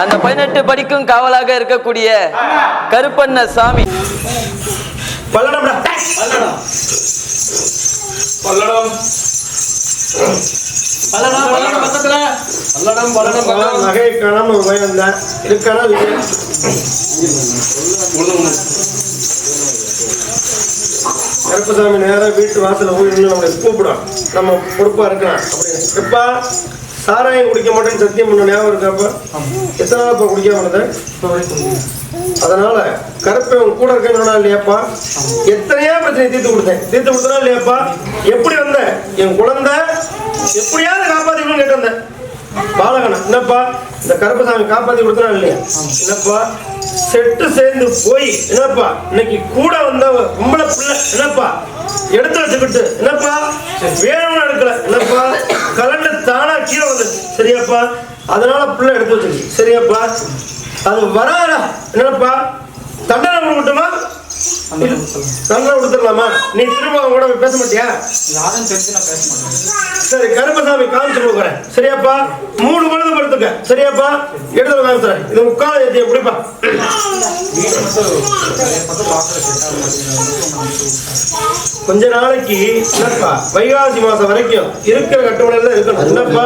அந்த பதினெட்டு படிக்கும் காவலாக இருக்கக்கூடிய கருப்பண்ண சாமி. பல்லடம்டா பல்லடம் பல்லடம். பல்லடம் பல்லடம் பக்கத்துல. பல்லடம் பல்லடம் பல்லடம். நகை காணாம ஒரு பயம் இல்லை. இருக்கானா இல்லையா கருப்பசாமி நேரா வீட்டு வாசல்ல போய் நம்மளை கூப்பிடும். நம்ம பொறுப்பா இருக்கலாம். அப்படின்னு எப்பா சாராயம் குடிக்க மாட்டேன்னு சத்தியம் பண்ண ஞாபகம் இருக்காப்ப? எத்தனை நாள் இப்ப குடிக்காம இருந்தேன்? அதனால கருப்பை உன் கூட இருக்கா இல்லையாப்பா? எத்தனையோ பிரச்சனை தீர்த்து கொடுத்தேன். தீர்த்து கொடுத்தனா இல்லையாப்பா? எப்படி வந்த? என் குழந்தை எப்படியாவது காப்பாத்திக்கணும்னு கேட்டிருந்தேன் வந்தேன். பாலகனா என்னப்பா? இந்த கருப்பசாமி காப்பாத்தி கொடுத்தனா இல்லையா? என்னப்பா? செட்டு சேர்ந்து போய் என்னப்பா? இன்னைக்கு கூட வந்த பொம்பளை பிள்ளை என்னப்பா? எடுத்து வச்சுக்கிட்டு என்னப்பா? வேணும்னு எடுக்கல என்னப்பா? கீழே வந்துச்சு சரியாப்பா. அதனால பிள்ளை எடுத்து வச்சிருக்கு சரியாப்பா. அது வராடா என்னப்பா? தண்டனை கொடுக்கட்டுமா? தண்டனை கொடுத்துடலாமா? நீ திரும்ப அவங்க கூட பேச மாட்டியா? யாரும் தெரிஞ்சு நான் பேச மாட்டேன். சரி கருப்பசாமி காமிச்சு கொடுக்குறேன். சரியாப்பா. மூணு பொழுது படுத்துக்க சரியாப்பா. எடுத்து காமிச்சுறேன் இது முக்கால் வீடு மட்டும் கொஞ்ச நாளைக்கு என்னப்பா வைகாசி மாசம் வரைக்கும் இருக்கிற கட்டுமனையில இருக்கணும். என்னப்பா?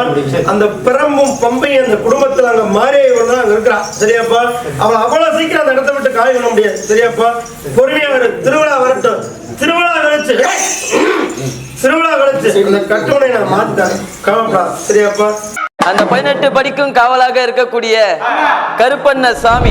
அந்த பிரம்பும் பம்பையும் அந்த குடும்பத்துல அங்க மாறியவன் தான் அங்க இருக்கிறா. சரியாப்பா? அவளை அவ்வளவு சீக்கிரம் அந்த இடத்த விட்டு காய் பண்ண முடியாது. சரியாப்பா? பொறுமையா வரு. திருவிழா வரட்டும். திருவிழா கழிச்சு திருவிழா கழிச்சு அந்த கட்டுமனை நான் மாத்திட்டேன் கவலைப்படா சரியாப்பா? அந்த பதினெட்டு படிக்கும் காவலாக இருக்கக்கூடிய கருப்பண்ண சாமி.